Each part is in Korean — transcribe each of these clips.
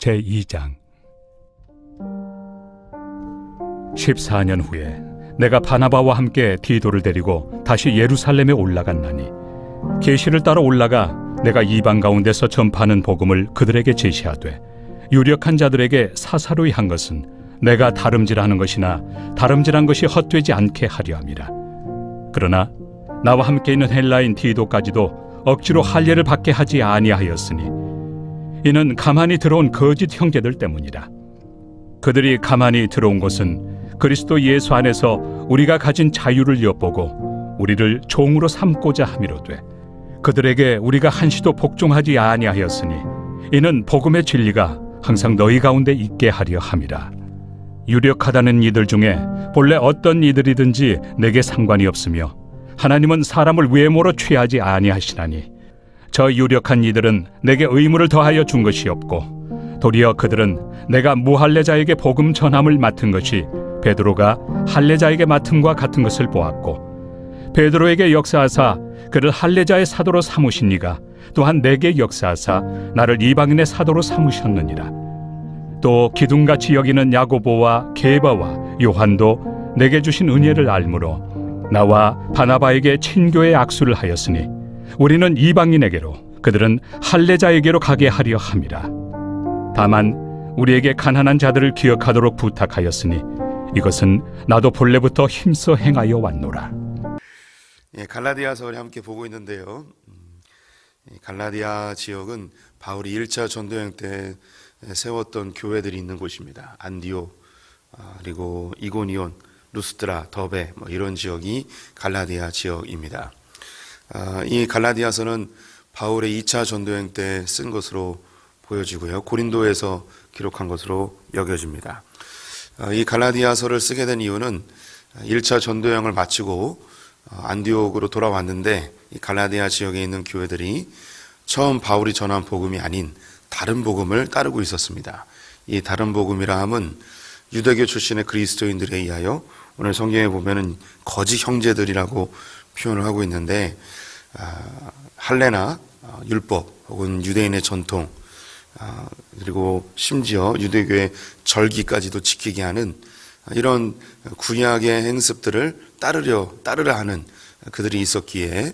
제2장. 14년 후에 내가 바나바와 함께 디도를 데리고 다시 예루살렘에 올라갔나니 계시를 따라 올라가 내가 이방 가운데서 전파하는 복음을 그들에게 제시하되 유력한 자들에게 사사로이 한 것은 내가 다름질하는 것이나 다름질한 것이 헛되지 않게 하려 함이라. 그러나 나와 함께 있는 헬라인 디도까지도 억지로 할례를 받게 하지 아니하였으니 이는 가만히 들어온 거짓 형제들 때문이라. 그들이 가만히 들어온 것은 그리스도 예수 안에서 우리가 가진 자유를 엿보고 우리를 종으로 삼고자 함이로되 그들에게 우리가 한시도 복종하지 아니하였으니 이는 복음의 진리가 항상 너희 가운데 있게 하려 함이라. 유력하다는 이들 중에 본래 어떤 이들이든지 내게 상관이 없으며 하나님은 사람을 외모로 취하지 아니하시나니 저 유력한 이들은 내게 의무를 더하여 준 것이 없고 도리어 그들은 내가 무할례자에게 복음 전함을 맡은 것이 베드로가 할례자에게 맡음과 같은 것을 보았고 베드로에게 역사하사 그를 할례자의 사도로 삼으신 이가 또한 내게 역사하사 나를 이방인의 사도로 삼으셨느니라. 또 기둥같이 여기는 야고보와 게바와 요한도 내게 주신 은혜를 알므로 나와 바나바에게 친교의 악수를 하였으니 우리는 이방인에게로 그들은 할례자에게로 가게 하려 함이라. 다만 우리에게 가난한 자들을 기억하도록 부탁하였으니 이것은 나도 본래부터 힘써 행하여 왔노라. 예, 갈라디아서를 함께 보고 있는데요. 음, 이 갈라디아 지역은 바울이 1차 전도 여행 때 세웠던 교회들이 있는 곳입니다. 안디오, 아, 그리고 이고니온, 루스트라, 더베 뭐 이런 지역이 갈라디아 지역입니다. 아, 이 갈라디아서는 바울의 2차 전도여행 때 쓴 것으로 보여지고요. 고린도에서 기록한 것으로 여겨집니다. 아, 이 갈라디아서를 쓰게 된 이유는 1차 전도여행을 마치고 어, 안디옥으로 돌아왔는데 이 갈라디아 지역에 있는 교회들이 처음 바울이 전한 복음이 아닌 다른 복음을 따르고 있었습니다. 이 다른 복음이라 함은 유대교 출신의 그리스도인들에 의하여 오늘 성경에 보면은 거짓 형제들이라고 표현을 하고 있는데 아, 할례나 어, 율법 혹은 유대인의 전통 아, 그리고 심지어 유대교의 절기까지도 지키게 하는 이런 구약의 행습들을 따르려 따르려 하는 그들이 있었기에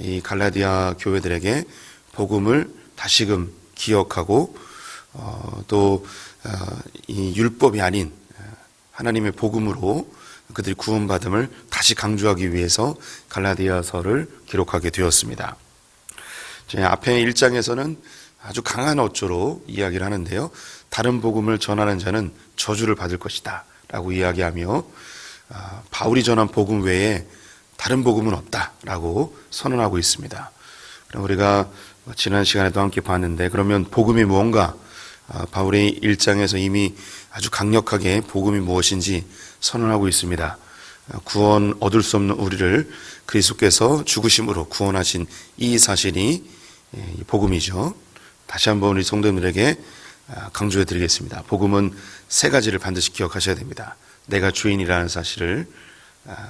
이 갈라디아 교회들에게 복음을 다시금 기억하고 어, 또이 어, 율법이 아닌 하나님의 복음으로 그들이 구원받음을 다시 강조하기 위해서 갈라디아서를 기록하게 되었습니다. 제 앞에 1장에서는 아주 강한 어조로 이야기를 하는데요. 다른 복음을 전하는 자는 저주를 받을 것이다. 라고 이야기하며 아, 바울이 전한 복음 외에 다른 복음은 없다 라고 선언하고 있습니다. 그럼 우리가 지난 시간에도 함께 봤는데 그러면 복음이 무언가 아, 바울의 일장에서 이미 아주 강력하게 복음이 무엇인지 선언하고 있습니다. 아, 구원 얻을 수 없는 우리를 그리스도께서 죽으심으로 구원하신 이 사실이 예, 복음이죠. 다시 한번 우리 성도님들에게 강조해 드리겠습니다. 복음은 세 가지를 반드시 기억하셔야 됩니다. 내가 주인이라는 사실을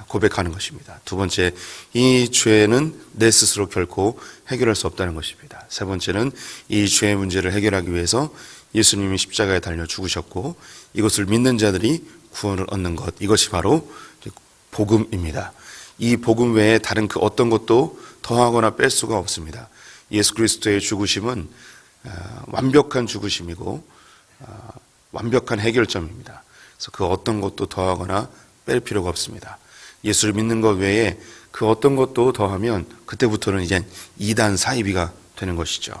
고백하는 것입니다. 두 번째, 이 죄는 내 스스로 결코 해결할 수 없다는 것입니다. 세 번째는 이 죄의 문제를 해결하기 위해서 예수님이 십자가에 달려 죽으셨고 이것을 믿는 자들이 구원을 얻는 것. 이것이 바로 복음입니다. 이 복음 외에 다른 그 어떤 것도 더하거나 뺄 수가 없습니다. 예수 그리스도의 죽으심은 완벽한 죽으심이고 완벽한 해결점입니다. 그래서 그 어떤 것도 더하거나 뺄 필요가 없습니다. 예수를 믿는 것 외에 그 어떤 것도 더하면 그때부터는 이제 이단 사이비가 되는 것이죠.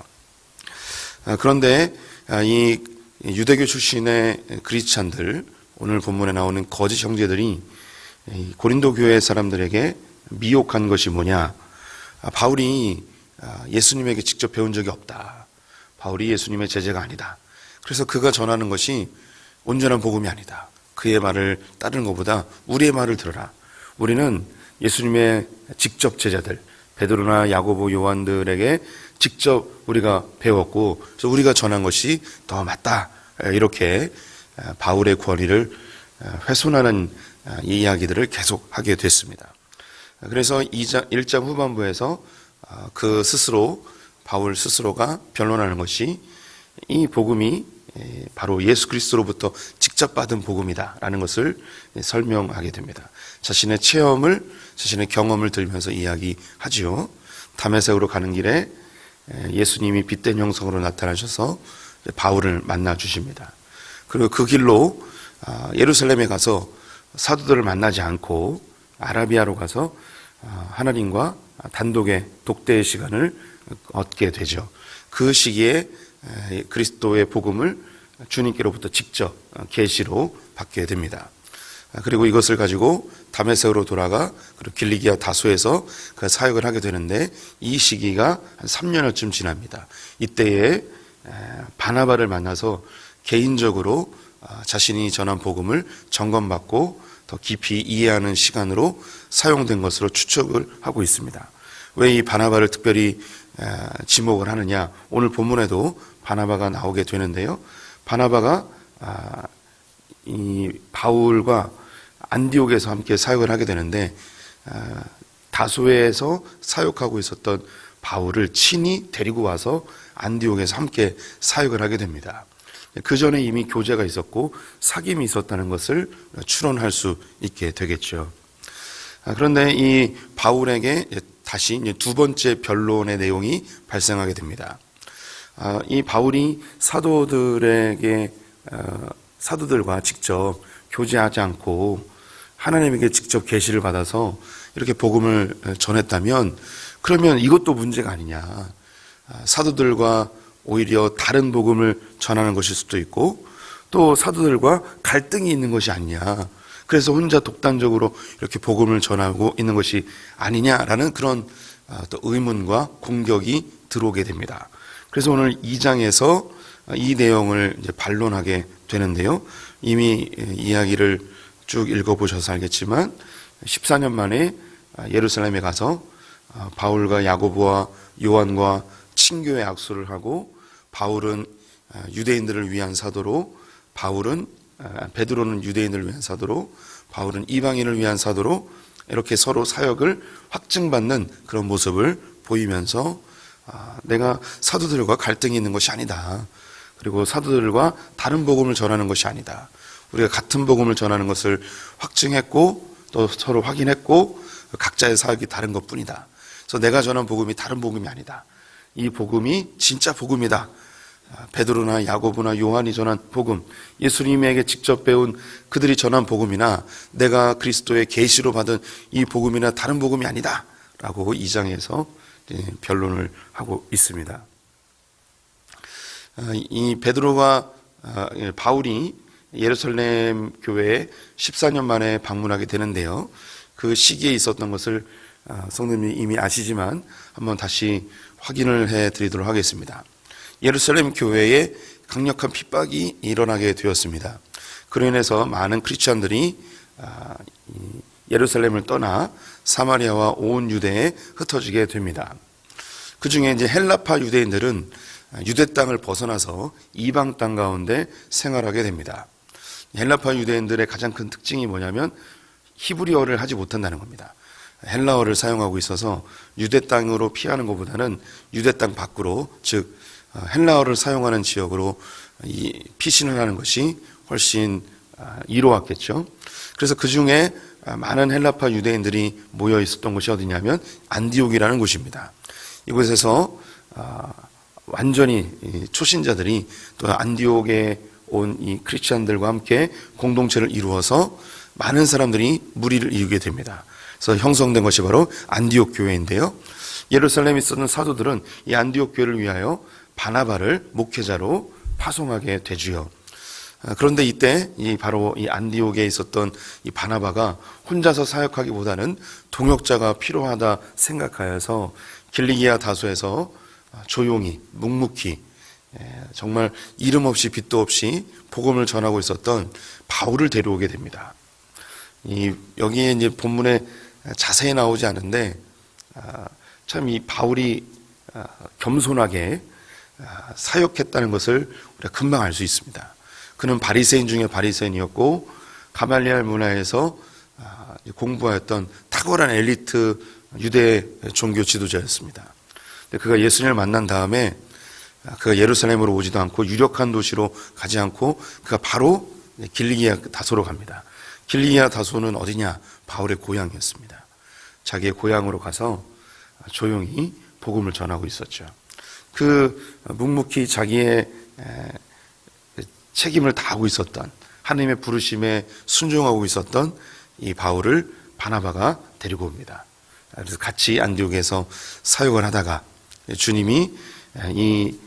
그런데 이 유대교 출신의 그리스찬들 오늘 본문에 나오는 거짓 형제들이 고린도 교회 사람들에게 미혹한 것이 뭐냐? 바울이 예수님에게 직접 배운 적이 없다. 바울이 예수님의 제자가 아니다. 그래서 그가 전하는 것이 온전한 복음이 아니다. 그의 말을 따르는 것보다 우리의 말을 들어라. 우리는 예수님의 직접 제자들, 베드로나 야고보, 요한들에게 직접 우리가 배웠고, 그래서 우리가 전한 것이 더 맞다. 이렇게 바울의 권위를 훼손하는 이야기들을 계속 하게 됐습니다. 그래서 2장, 1장 후반부에서 그 스스로, 바울 스스로가 변론하는 것이 이 복음이 예, 바로 예수 그리스도로부터 직접 받은 복음이다라는 것을 예, 설명하게 됩니다. 자신의 체험을 자신의 경험을 들면서 이야기하지요. 담에색으로 가는 길에 예, 예수님이 빛된 형성으로 나타나셔서 바울을 만나 주십니다. 그리고 그 길로 아, 예루살렘에 가서 사도들을 만나지 않고 아라비아로 가서 아, 하나님과 단독의 독대의 시간을 얻게 되죠. 그 시기에 에, 그리스도의 복음을 주님께로부터 직접 어, 계시로 받게 됩니다. 아, 그리고 이것을 가지고 다메섹으로 돌아가 그리고 길리기아 다소에서 그 사역을 하게 되는데 이 시기가 한 3년여쯤 지납니다. 이때에 에, 바나바를 만나서 개인적으로 아, 자신이 전한 복음을 점검받고 더 깊이 이해하는 시간으로 사용된 것으로 추측을 하고 있습니다. 왜 이 바나바를 특별히 에, 지목을 하느냐? 오늘 본문에도 바나바가 나오게 되는데요. 바나바가 아, 이 바울과 안디옥에서 함께 사역을 하게 되는데 아, 다소에서 사역하고 있었던 바울을 친히 데리고 와서 안디옥에서 함께 사역을 하게 됩니다. 그 전에 이미 교제가 있었고 사귐이 있었다는 것을 추론할 수 있게 되겠죠. 아, 그런데 이 바울에게 다시 두 번째 변론의 내용이 발생하게 됩니다. 아, 이 바울이 사도들에게 어, 사도들과 직접 교제하지 않고 하나님에게 직접 계시를 받아서 이렇게 복음을 전했다면 그러면 이것도 문제가 아니냐. 아, 사도들과 오히려 다른 복음을 전하는 것일 수도 있고 또 사도들과 갈등이 있는 것이 아니냐. 그래서 혼자 독단적으로 이렇게 복음을 전하고 있는 것이 아니냐라는 그런 아, 또 의문과 공격이 들어오게 됩니다. 그래서 오늘 2장에서 이 내용을 반론하게 되는데요. 이미 이야기를 쭉 읽어보셔서 알겠지만 14년 만에 예루살렘에 가서 바울과 야고보와 요한과 친교의 악수를 하고 바울은 유대인들을 위한 사도로 바울은 베드로는 유대인을 위한 사도로 바울은 이방인을 위한 사도로 이렇게 서로 사역을 확증받는 그런 모습을 보이면서 아, 내가 사도들과 갈등이 있는 것이 아니다. 그리고 사도들과 다른 복음을 전하는 것이 아니다. 우리가 같은 복음을 전하는 것을 확증했고 또 서로 확인했고 각자의 사역이 다른 것뿐이다. 그래서 내가 전한 복음이 다른 복음이 아니다. 이 복음이 진짜 복음이다. 아, 베드로나 야고보나 요한이 전한 복음, 예수님에게 직접 배운 그들이 전한 복음이나 내가 그리스도의 계시로 받은 이 복음이나 다른 복음이 아니다.라고 이 장에서 변론을 하고 있습니다. 아, 이 베드로와 아, 예, 바울이 예루살렘 교회에 14년 만에 방문하게 되는데요. 그 시기에 있었던 것을 성도님이 이미 아시지만 한번 다시 확인을 해 드리도록 하겠습니다. 예루살렘 교회에 강력한 핍박이 일어나게 되었습니다. 그로 인해서 많은 크리스천들이 예루살렘을 떠나 사마리아와 온 유대에 흩어지게 됩니다. 그 중에 이제 헬라파 유대인들은 유대 땅을 벗어나서 이방 땅 가운데 생활하게 됩니다. 헬라파 유대인들의 가장 큰 특징이 뭐냐면 히브리어를 하지 못한다는 겁니다. 헬라어를 사용하고 있어서 유대 땅으로 피하는 것보다는 유대 땅 밖으로 즉 헬라어를 사용하는 지역으로 이 피신을 하는 것이 훨씬 이로웠겠죠. 그래서 그 중에 많은 헬라파 유대인들이 모여 있었던 곳이 어디냐면 안디옥이라는 곳입니다. 이곳에서 완전히 초신자들이 또 안디옥에 온 이 크리스천들과 함께 공동체를 이루어서 많은 사람들이 무리를 이루게 됩니다. 그래서 형성된 것이 바로 안디옥 교회인데요. 예루살렘에 있었던 사도들은 이 안디옥 교회를 위하여 바나바를 목회자로 파송하게 되지요. 그런데 이때 이 바로 이 안디옥에 있었던 이 바나바가 혼자서 사역하기보다는 동역자가 필요하다 생각하여서 길리기아 다소에서 조용히 묵묵히 정말 이름 없이 빛도 없이 복음을 전하고 있었던 바울을 데려오게 됩니다. 이 여기에 이제 본문에 자세히 나오지 않은데 참 이 바울이 겸손하게 사역했다는 것을 우리가 금방 알 수 있습니다. 그는 바리새인 중에 바리새인이었고 가말리알 문화에서 공부하였던 탁월한 엘리트 유대 종교 지도자였습니다. 그가 예수님을 만난 다음에 그가 예루살렘으로 오지도 않고 유력한 도시로 가지 않고 그가 바로 길리기아 다소로 갑니다. 길리기아 다소는 어디냐? 바울의 고향이었습니다. 자기의 고향으로 가서 조용히 복음을 전하고 있었죠. 그 묵묵히 자기의 에, 책임을 다하고 있었던 하나님의 부르심에 순종하고 있었던 이 바울을 바나바가 데리고 옵니다. 그래서 같이 안디옥에서 사역을 하다가 주님이 이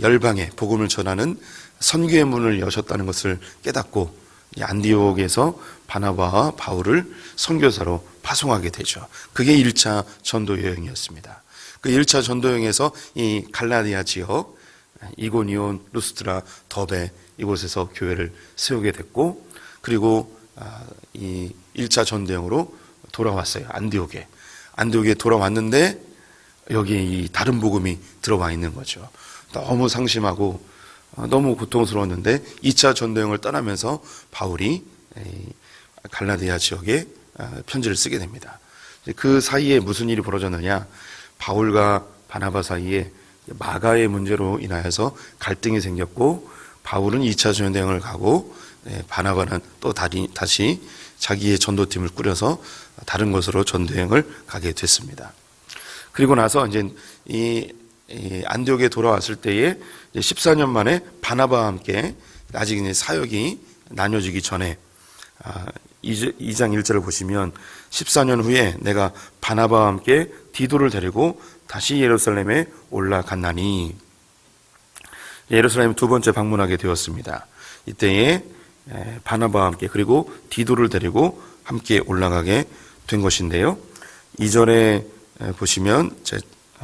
열방에 복음을 전하는 선교의 문을 여셨다는 것을 깨닫고 이 안디옥에서 바나바와 바울을 선교사로 파송하게 되죠. 그게 1차 전도 여행이었습니다. 그 1차 전도 여행에서 이 갈라디아 지역 이고니온, 루스트라, 더베 이곳에서 교회를 세우게 됐고 그리고 아, 이 1차 전대형으로 돌아왔어요. 안디옥에. 안디옥에 돌아왔는데 여기에 이 다른 복음이 들어와 있는 거죠. 너무 상심하고 어, 너무 고통스러웠는데 2차 전도형을 떠나면서 바울이 이 갈라디아 지역에 아, 편지를 쓰게 됩니다. 그 사이에 무슨 일이 벌어졌느냐? 바울과 바나바 사이에 마가의 문제로 인하여서 갈등이 생겼고 바울은 2차 전도행을 가고 예, 바나바는 또 다시 자기의 전도팀을 꾸려서 다른 곳으로 전도행을 가게 됐습니다. 그리고 나서 이제 이, 이 안디옥에 돌아왔을 때에 14년 만에 바나바와 함께 아직 이제 사역이 나뉘어지기 전에 아, 2장 1절을 보시면 14년 후에 내가 바나바와 함께 디도를 데리고 다시 예루살렘에 올라갔나니 예루살렘 두 번째 방문하게 되었습니다. 이때에 에, 바나바와 함께 그리고 디도를 데리고 함께 올라가게 된 것인데요. 이전에 에, 보시면 제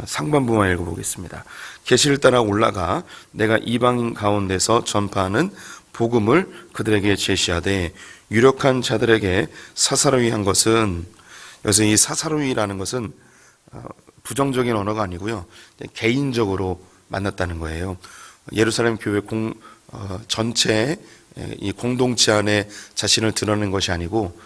상반부만 읽어보겠습니다. 계시를 따라 올라가 내가 이방 가운데서 전파하는 복음을 그들에게 제시하되 유력한 자들에게 사사로이 한 것은 여기서 이 사사로이라는 것은 어, 부정적인 언어가 아니고요 개인적으로 만났다는 거예요. 예루살렘 교회 공 어, 전체 이 공동체 안에 자신을 드러낸 것이 아니고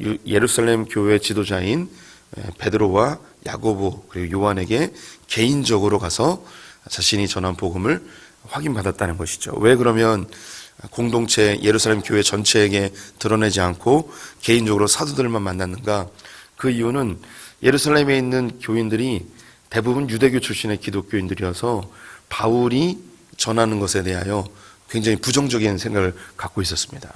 유- 예루살렘 교회 지도자인 에, 베드로와 야고보 그리고 요한에게 개인적으로 가서 자신이 전한 복음을 확인받았다는 것이죠. 왜 그러면 공동체 예루살렘 교회 전체에게 드러내지 않고 개인적으로 사도들만 만났는가? 그 이유는 예루살렘에 있는 교인들이 대부분 유대교 출신의 기독교인들이어서 바울이 전하는 것에 대하여 굉장히 부정적인 생각을 갖고 있었습니다.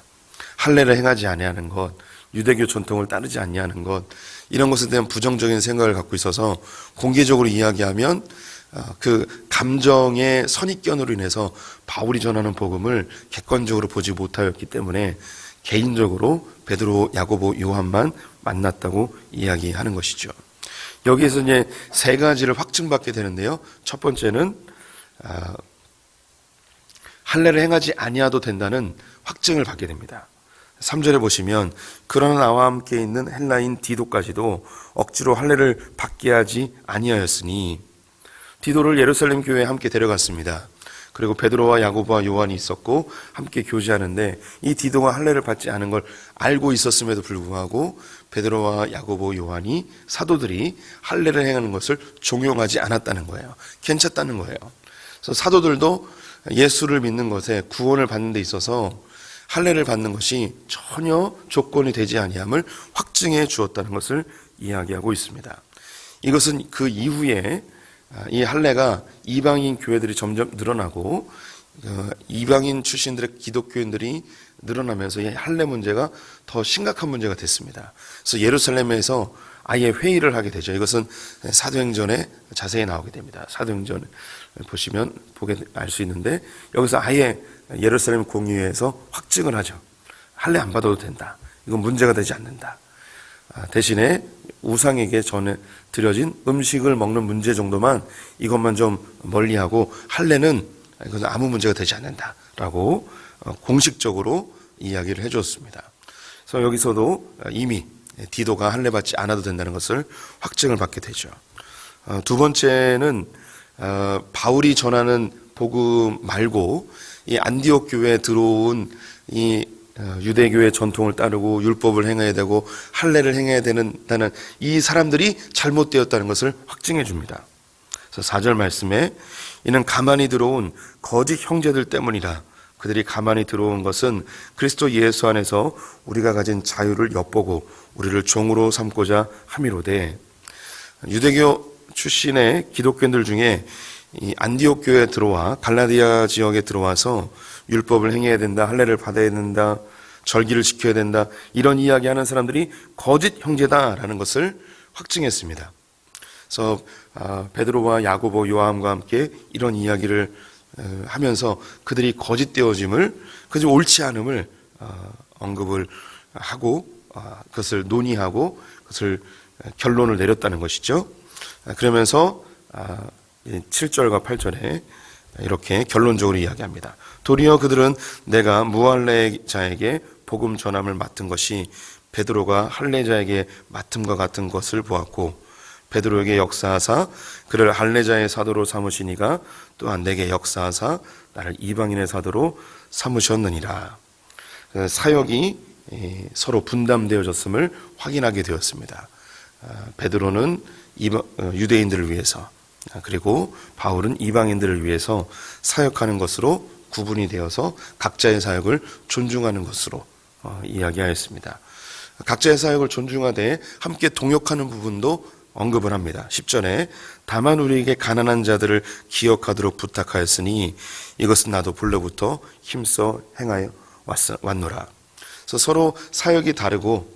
할례를 행하지 아니하는 것, 유대교 전통을 따르지 아니하는 것 이런 것에 대한 부정적인 생각을 갖고 있어서 공개적으로 이야기하면 어, 그 감정의 선입견으로 인해서 바울이 전하는 복음을 객관적으로 보지 못하였기 때문에 개인적으로 베드로, 야고보, 요한만 만났다고 이야기하는 것이죠. 여기에서 이제 세 가지를 확증받게 되는데요. 첫 번째는 아, 할례를 행하지 아니하도 된다는 확증을 받게 됩니다. 3절에 보시면 그러나 나와 함께 있는 헬라인 디도까지도 억지로 할례를 받게 하지 아니하였으니 디도를 예루살렘 교회에 함께 데려갔습니다. 그리고 베드로와 야고보와 요한이 있었고 함께 교제하는데 이 디도가 할례를 받지 않은 걸 알고 있었음에도 불구하고 베드로와 야고보 요한이 사도들이 할례를 행하는 것을 종용하지 않았다는 거예요. 괜찮다는 거예요. 그래서 사도들도 예수를 믿는 것에 구원을 받는 데 있어서 할례를 받는 것이 전혀 조건이 되지 아니함을 확증해 주었다는 것을 이야기하고 있습니다. 이것은 그 이후에 아, 이 할례가 이방인 교회들이 점점 늘어나고 어, 이방인 출신들의 기독교인들이 늘어나면서 이 할례 문제가 더 심각한 문제가 됐습니다. 그래서 예루살렘에서 아예 회의를 하게 되죠. 이것은 사도행전에 자세히 나오게 됩니다. 사도행전 보시면 보게 알 수 있는데 여기서 아예 예루살렘 공의회에서 확증을 하죠. 할례 안 받아도 된다. 이건 문제가 되지 않는다. 아, 대신에 우상에게 전에 드려진 음식을 먹는 문제 정도만 이것만 좀 멀리하고 할례는 이건 아무 문제가 되지 않는다라고 어, 공식적으로 이야기를 해줬습니다. 그래서 여기서도 이미 디도가 할례 받지 않아도 된다는 것을 확증을 받게 되죠. 어, 두 번째는 어, 바울이 전하는 복음 말고 이 안디옥 교회에 들어온 이 어, 유대교의 전통을 따르고 율법을 행해야 되고 할례를 행해야 되는다는 이 사람들이 잘못되었다는 것을 확증해 줍니다. 그래서 4절 말씀에 이는 가만히 들어온 거짓 형제들 때문이라. 그들이 가만히 들어온 것은 그리스도 예수 안에서 우리가 가진 자유를 엿보고 우리를 종으로 삼고자 함이로되 유대교 출신의 기독교인들 중에 이 안디옥 교회에 들어와 갈라디아 지역에 들어와서 율법을 행해야 된다, 할례를 받아야 된다, 절기를 지켜야 된다 이런 이야기하는 사람들이 거짓 형제다라는 것을 확증했습니다. 그래서 아, 베드로와 야고보, 요함과 함께 이런 이야기를 어, 하면서 그들이 거짓 되어짐을 그저 옳지 않음을 어, 언급을 하고 아, 그것을 논의하고 그것을 결론을 내렸다는 것이죠. 아, 그러면서 7절과 8절에 이렇게 결론적으로 이야기합니다. 도리어 그들은 내가 무할례자에게 복음 전함을 맡은 것이 베드로가 할례자에게 맡음과 같은 것을 보았고 베드로에게 역사하사 그를 할례자의 사도로 삼으시니가 또한 내게 역사하사 나를 이방인의 사도로 삼으셨느니라. 그 사역이 예, 서로 분담되어졌음을 확인하게 되었습니다. 아, 베드로는 어, 유대인들을 위해서 아, 그리고 바울은 이방인들을 위해서 사역하는 것으로 구분이 되어서 각자의 사역을 존중하는 것으로 어, 이야기하였습니다. 각자의 사역을 존중하되 함께 동역하는 부분도 언급을 합니다. 10절에 다만 우리에게 가난한 자들을 기억하도록 부탁하였으니 이것은 나도 본래부터 힘써 행하여 왔- 왔노라. 그래서 서로 사역이 다르고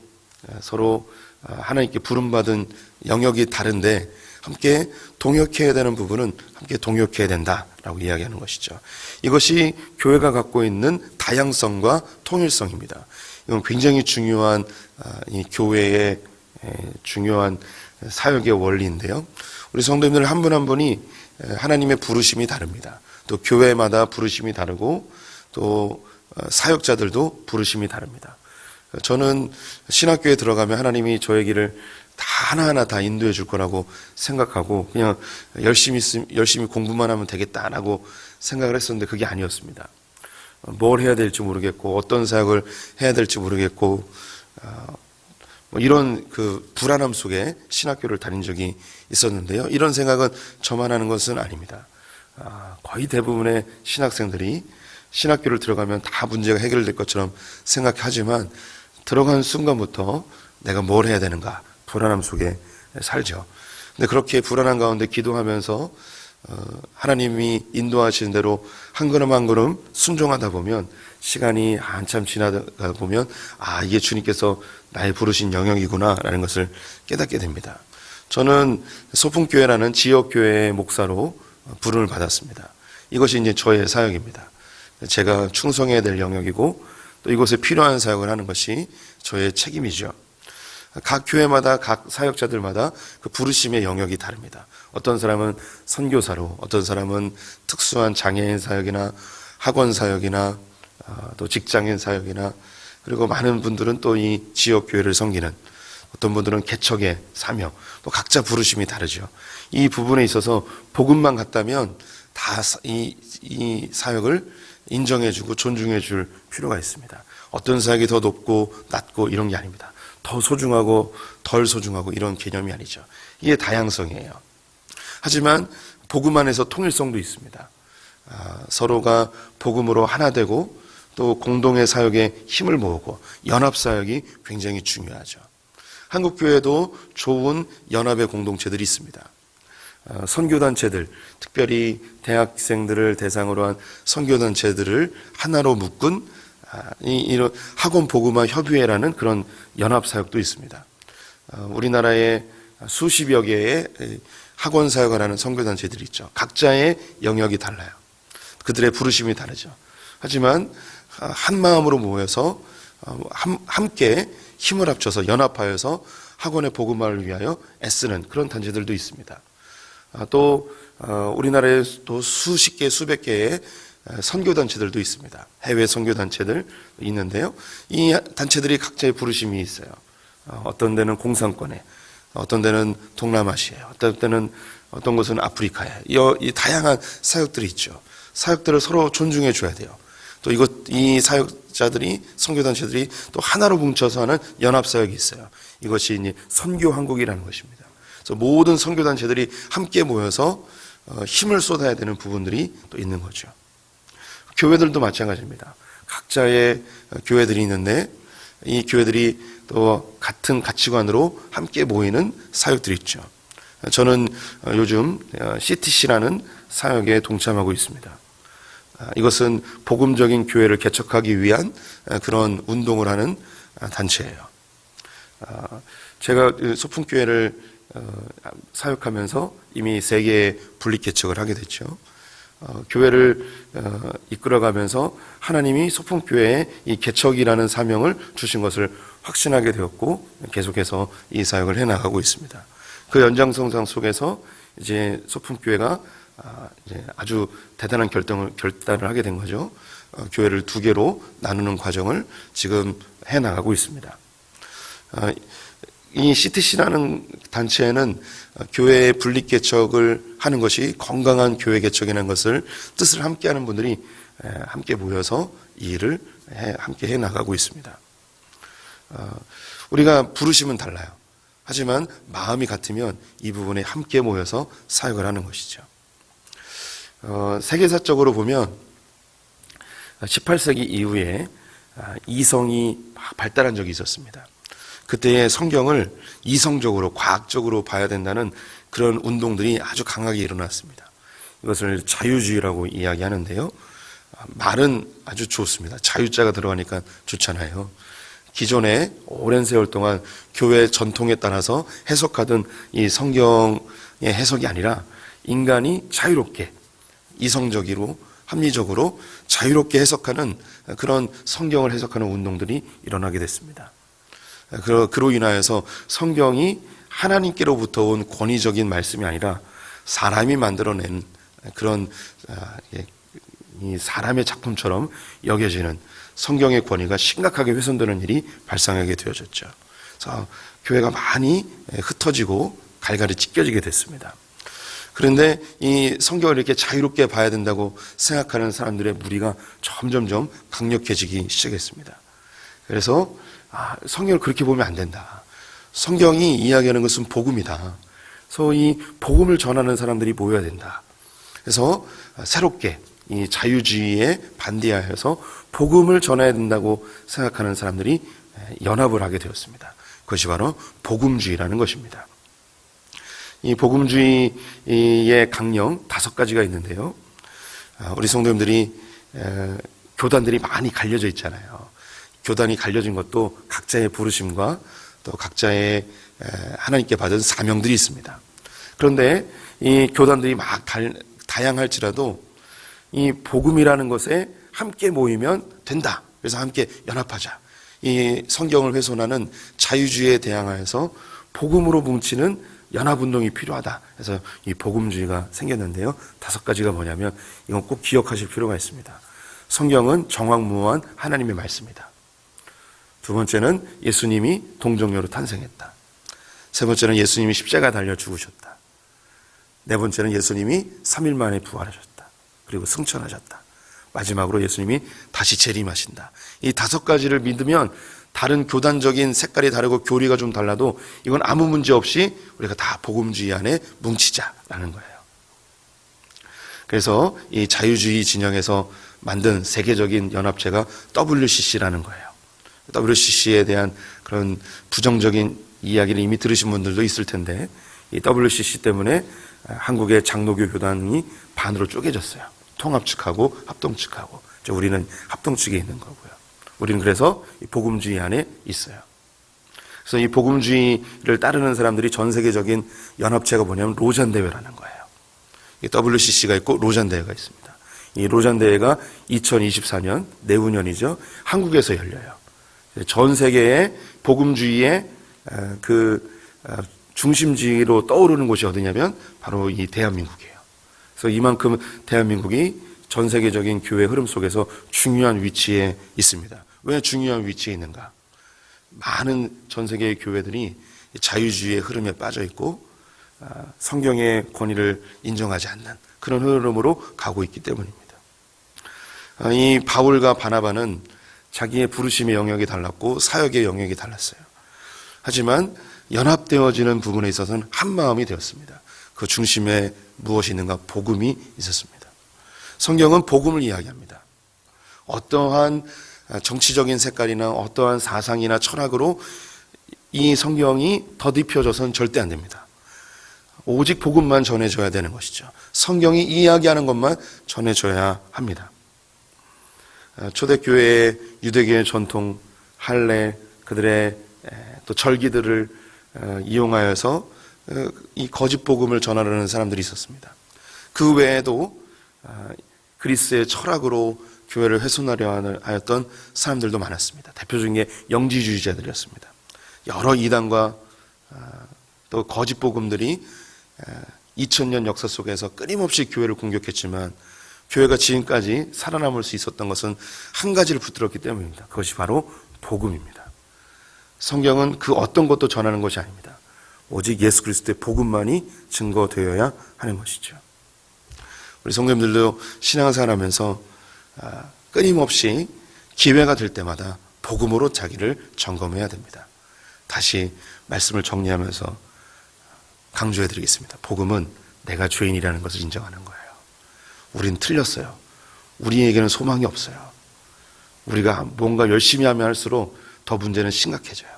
어, 서로 어, 하나님께 부름받은 영역이 다른데 함께 동역해야 되는 부분은 함께 동역해야 된다라고 이야기하는 것이죠. 이것이 교회가 갖고 있는 다양성과 통일성입니다. 이건 굉장히 중요한 아, 이 교회의 에, 중요한 사역의 원리인데요. 우리 성도님들 한 분 한 분이 에, 하나님의 부르심이 다릅니다. 또 교회마다 부르심이 다르고 또 어, 사역자들도 부르심이 다릅니다. 저는 신학교에 들어가면 하나님이 저의 길을 다 하나하나 다 인도해 줄 거라고 생각하고 그냥 열심히 열심히 공부만 하면 되겠다라고 생각을 했었는데 그게 아니었습니다. 뭘 해야 될지 모르겠고 어떤 사역을 해야 될지 모르겠고 어, 뭐 이런 그 불안함 속에 신학교를 다닌 적이 있었는데요. 이런 생각은 저만 하는 것은 아닙니다. 아, 거의 대부분의 신학생들이 신학교를 들어가면 다 문제가 해결될 것처럼 생각하지만 들어간 순간부터 내가 뭘 해야 되는가 불안함 속에 살죠. 근데 그렇게 불안한 가운데 기도하면서 어, 하나님이 인도하시는 대로 한 걸음 한 걸음 순종하다 보면 시간이 한참 지나다 보면 아 이게 주님께서 나의 부르신 영역이구나라는 것을 깨닫게 됩니다. 저는 소풍교회라는 지역교회의 목사로 부름을 받았습니다. 이것이 이제 저의 사역입니다. 제가 충성해야 될 영역이고 또 이곳에 필요한 사역을 하는 것이 저의 책임이죠. 각 교회마다 각 사역자들마다 그 부르심의 영역이 다릅니다. 어떤 사람은 선교사로, 어떤 사람은 특수한 장애인 사역이나 학원 사역이나 아, 또 직장인 사역이나 그리고 많은 분들은 또 이 지역 교회를 섬기는 어떤 분들은 개척의 사명, 또 각자 부르심이 다르죠. 이 부분에 있어서 복음만 같다면 다이 이 사역을 인정해주고 존중해줄 필요가 있습니다. 어떤 사역이 더 높고 낮고 이런 게 아닙니다. 더 소중하고 덜 소중하고 이런 개념이 아니죠. 이게 다양성이에요. 하지만 복음 안에서 통일성도 있습니다. 아, 서로가 복음으로 하나 되고 또 공동의 사역에 힘을 모으고 연합 사역이 굉장히 중요하죠. 한국 교회도 좋은 연합의 공동체들이 있습니다. 아, 선교단체들, 특별히 대학생들을 대상으로 한 선교단체들을 하나로 묶은 아, 이, 이런 학원 복음화 협의회라는 그런 연합 사역도 있습니다. 아, 우리나라에 수십여 개의 학원 사역을 하는 선교 단체들이 있죠. 각자의 영역이 달라요. 그들의 부르심이 다르죠. 하지만 한 마음으로 모여서 어, 함- 함께 힘을 합쳐서 연합하여서 학원의 복음화를 위하여 애쓰는 그런 단체들도 있습니다. 아, 또 어, 우리나라에 또 수십 개, 수백 개의 선교 단체들도 있습니다. 해외 선교 단체들 있는데요. 이 단체들이 각자의 부르심이 있어요. 어, 어떤 데는 공산권에, 어떤 데는 동남아시아에, 어떤 때는 어떤 곳은 아프리카에, 이, 이 다양한 사역들이 있죠. 사역들을 서로 존중해 줘야 돼요. 또 이것 이 사역자들이 선교 단체들이 또 하나로 뭉쳐서 하는 연합 사역이 있어요. 이것이 이제 선교 한국이라는 것입니다. 그래서 모든 선교 단체들이 함께 모여서 어, 힘을 쏟아야 되는 부분들이 또 있는 거죠. 교회들도 마찬가지입니다. 각자의 어, 교회들이 있는데 이 교회들이 또 같은 가치관으로 함께 모이는 사역들이 있죠. 저는 어, 요즘 어, CTC라는 사역에 동참하고 있습니다. 아, 이것은 복음적인 교회를 개척하기 위한 아, 그런 운동을 하는 아, 단체예요. 아, 제가 그 소풍교회를 어, 사역하면서 이미 세 개의 분립 개척을 하게 됐죠. 어, 교회를 어, 이끌어가면서 하나님이 소풍교회에 이 개척이라는 사명을 주신 것을 확신하게 되었고 계속해서 이 사역을 해나가고 있습니다. 그 연장성상 속에서 이제 소풍교회가 아, 이제 아주 대단한 결정을 결단을 하게 된 거죠. 어, 교회를 두 개로 나누는 과정을 지금 해 나가고 있습니다. 아, 이 CTC라는 단체는 교회의 분립 개척을 하는 것이 건강한 교회 개척이라는 것을 뜻을 함께하는 분들이 에, 함께 모여서 이 일을 해- 함께 해 나가고 있습니다. 어, 우리가 부르심은 달라요. 하지만 마음이 같으면 이 부분에 함께 모여서 사역을 하는 것이죠. 어, 세계사적으로 보면 18세기 이후에 아, 이성이 막 발달한 적이 있었습니다. 그때의 성경을 이성적으로 과학적으로 봐야 된다는 그런 운동들이 아주 강하게 일어났습니다. 이것을 자유주의라고 이야기하는데요. 아, 말은 아주 좋습니다. 자유자가 들어가니까 좋잖아요. 기존에 오랜 세월 동안 교회 전통에 따라서 해석하던 이 성경의 해석이 아니라 인간이 자유롭게 이성적으로 합리적으로 자유롭게 해석하는 그런 성경을 해석하는 운동들이 일어나게 됐습니다. 그로, 인하여서 성경이 하나님께로부터 온 권위적인 말씀이 아니라 사람이 만들어낸 그런 아, 예, 이 사람의 작품처럼 여겨지는 성경의 권위가 심각하게 훼손되는 일이 발생하게 되어졌죠. 그래서 교회가 많이 흩어지고 갈갈이 찢겨지게 됐습니다. 그런데 이 성경을 이렇게 자유롭게 봐야 된다고 생각하는 사람들의 무리가 점점점 강력해지기 시작했습니다. 그래서 아, 성경을 그렇게 보면 안 된다. 성경이 이야기하는 것은 복음이다. 그래서 이 복음을 전하는 사람들이 모여야 된다. 그래서 새롭게 이 자유주의에 반대하여서 복음을 전해야 된다고 생각하는 사람들이 연합을 하게 되었습니다. 그것이 바로 복음주의라는 것입니다. 이 복음주의의 강령 다섯 가지가 있는데요. 아, 우리 성도님들이 에, 교단들이 많이 갈려져 있잖아요. 교단이 갈려진 것도 각자의 부르심과 또 각자의 에, 하나님께 받은 사명들이 있습니다. 그런데 이 교단들이 막 달, 다양할지라도 이 복음이라는 것에 함께 모이면 된다. 그래서 함께 연합하자. 이 성경을 훼손하는 자유주의에 대항하여서 복음으로 뭉치는 연합운동이 필요하다. 그래서 이 복음주의가 생겼는데요. 다섯 가지가 뭐냐면 이건 꼭 기억하실 필요가 있습니다. 성경은 정확무한 하나님의 말씀이다. 두 번째는 예수님이 동정녀로 탄생했다. 세 번째는 예수님이 십자가 달려 죽으셨다. 네 번째는 예수님이 3일 만에 부활하셨다. 그리고 승천하셨다. 마지막으로 예수님이 다시 재림하신다. 이 다섯 가지를 믿으면 다른 교단적인 색깔이 다르고 교리가 좀 달라도 이건 아무 문제 없이 우리가 다 복음주의 안에 뭉치자라는 거예요. 그래서 이 자유주의 진영에서 만든 세계적인 연합체가 WCC라는 거예요. WCC에 대한 그런 부정적인 이야기를 이미 들으신 분들도 있을 텐데 이 WCC 때문에 한국의 장로교 교단이 반으로 쪼개졌어요. 통합 측하고 합동 측하고 우리는 합동 측에 있는 거고요. 우리는 그래서 이 복음주의 안에 있어요. 그래서 이 복음주의를 따르는 사람들이 전 세계적인 연합체가 뭐냐면 로잔 대회라는 거예요. 이 WCC가 있고 로잔 대회가 있습니다. 이 로잔 대회가 2024년 내후년이죠. 한국에서 열려요. 전 세계의 복음주의의 그 중심지로 떠오르는 곳이 어디냐면 바로 이 대한민국이에요. 그래서 이만큼 대한민국이 전 세계적인 교회 흐름 속에서 중요한 위치에 있습니다. 왜 중요한 위치에 있는가? 많은 전 세계의 교회들이 자유주의의 흐름에 빠져 있고 아, 성경의 권위를 인정하지 않는 그런 흐름으로 가고 있기 때문입니다. 아, 이 바울과 바나바는 자기의 부르심의 영역이 달랐고 사역의 영역이 달랐어요. 하지만 연합되어지는 부분에 있어서는 한 마음이 되었습니다. 그 중심에 무엇이 있는가? 복음이 있었습니다. 성경은 복음을 이야기합니다. 어떠한 정치적인 색깔이나 어떠한 사상이나 철학으로 이 성경이 더딥혀져서는 절대 안 됩니다. 오직 복음만 전해져야 되는 것이죠. 성경이 이야기하는 것만 전해져야 합니다. 어, 초대교회의 유대교의 전통, 할례, 그들의 에, 또 절기들을 어, 이용하여서 어, 이 거짓 복음을 전하려는 사람들이 있었습니다. 그 외에도 어, 그리스의 철학으로 교회를 훼손하려 하였던 사람들도 많았습니다. 대표적인 게 영지주의자들이었습니다. 여러 이단과 어, 또 거짓 복음들이 2000년 역사 속에서 끊임없이 교회를 공격했지만 교회가 지금까지 살아남을 수 있었던 것은 한 가지를 붙들었기 때문입니다. 그것이 바로 복음입니다. 성경은 그 어떤 것도 전하는 것이 아닙니다. 오직 예수 그리스도의 복음만이 증거되어야 하는 것이죠. 우리 성도님들도 신앙생활 하면서 아, 끊임없이 기회가 될 때마다 복음으로 자기를 점검해야 됩니다. 다시 말씀을 정리하면서 강조해 드리겠습니다. 복음은 내가 죄인이라는 것을 인정하는 거예요. 우린 틀렸어요. 우리에게는 소망이 없어요. 우리가 뭔가 열심히 하면 할수록 더 문제는 심각해져요.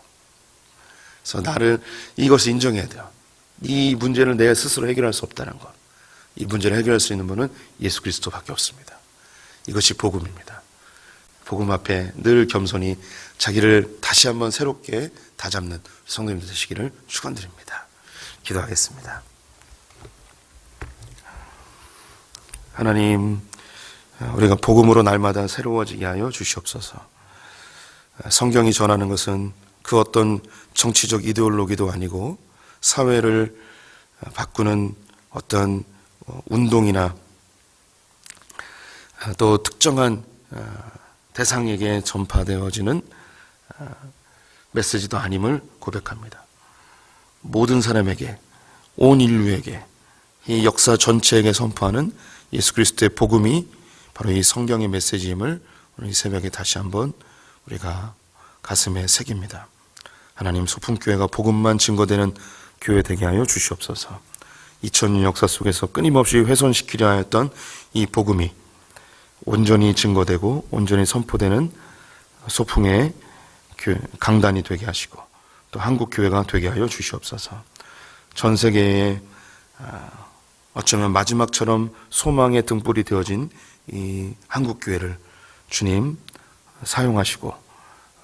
그래서 나를 이것을 인정해야 돼요. 이 문제를 내 스스로 해결할 수 없다는 것. 이 문제를 해결할 수 있는 분은 예수 그리스도밖에 없습니다. 이것이 복음입니다. 복음 앞에 늘 겸손히 자기를 다시 한번 새롭게 다잡는 성도님들 되시기를 축원드립니다. 기도하겠습니다. 하나님, 우리가 복음으로 날마다 새로워지게 하여 주시옵소서. 성경이 전하는 것은 그 어떤 정치적 이데올로기도 아니고 사회를 바꾸는 어떤 운동이나 또 특정한 대상에게 전파되어지는 메시지도 아님을 고백합니다. 모든 사람에게, 온 인류에게, 이 역사 전체에게 선포하는 예수 그리스도의 복음이 바로 이 성경의 메시지임을 오늘 이 새벽에 다시 한번 우리가 가슴에 새깁니다. 하나님 소풍교회가 복음만 증거되는 교회 되게 하여 주시옵소서. 2000년 역사 속에서 끊임없이 훼손시키려 하였던 이 복음이 온전히 증거되고 온전히 선포되는 소풍의 교- 강단이 되게 하시고 또 한국 교회가 되게 하여 주시옵소서. 전 세계에 아, 어쩌면 마지막처럼 소망의 등불이 되어진 이 한국 교회를 주님 사용하시고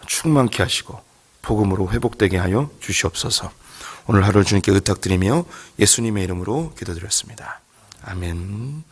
충만케 하시고 복음으로 회복되게 하여 주시옵소서. 오늘 하루 주님께 의탁드리며 예수님의 이름으로 기도드렸습니다. 아멘.